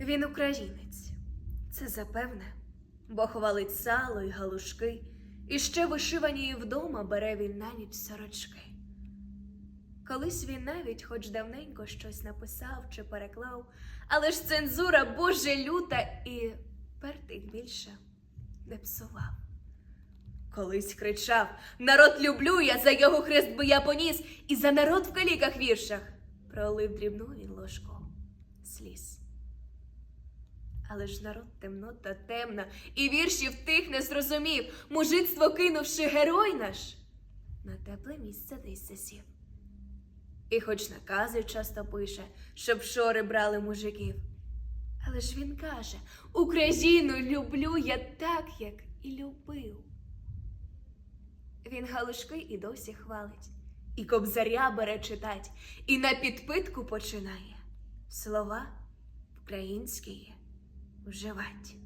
Він українець, це запевне, бо хвалить сало й галушки, і ще вишивані вдома бере він на ніч сорочки. Колись він навіть, хоч давненько щось написав чи переклав, але ж цензура боже люта і пертих більше не псував. Колись кричав Народ люблю я, за його хрест би я поніс, і за народ в каліках віршах пролив дрібну він ложку сліз. Але ж народ темнота темна, і віршів тих не зрозумів, мужицтво кинувши герой наш, на тепле місце десь засів. І хоч накази часто пише, щоб шори брали мужиків. Але ж він каже: Україну люблю я так, як і любив. Він галушки і досі хвалить, і кобзаря бере читать, і на підпитку починає слова українські вживать.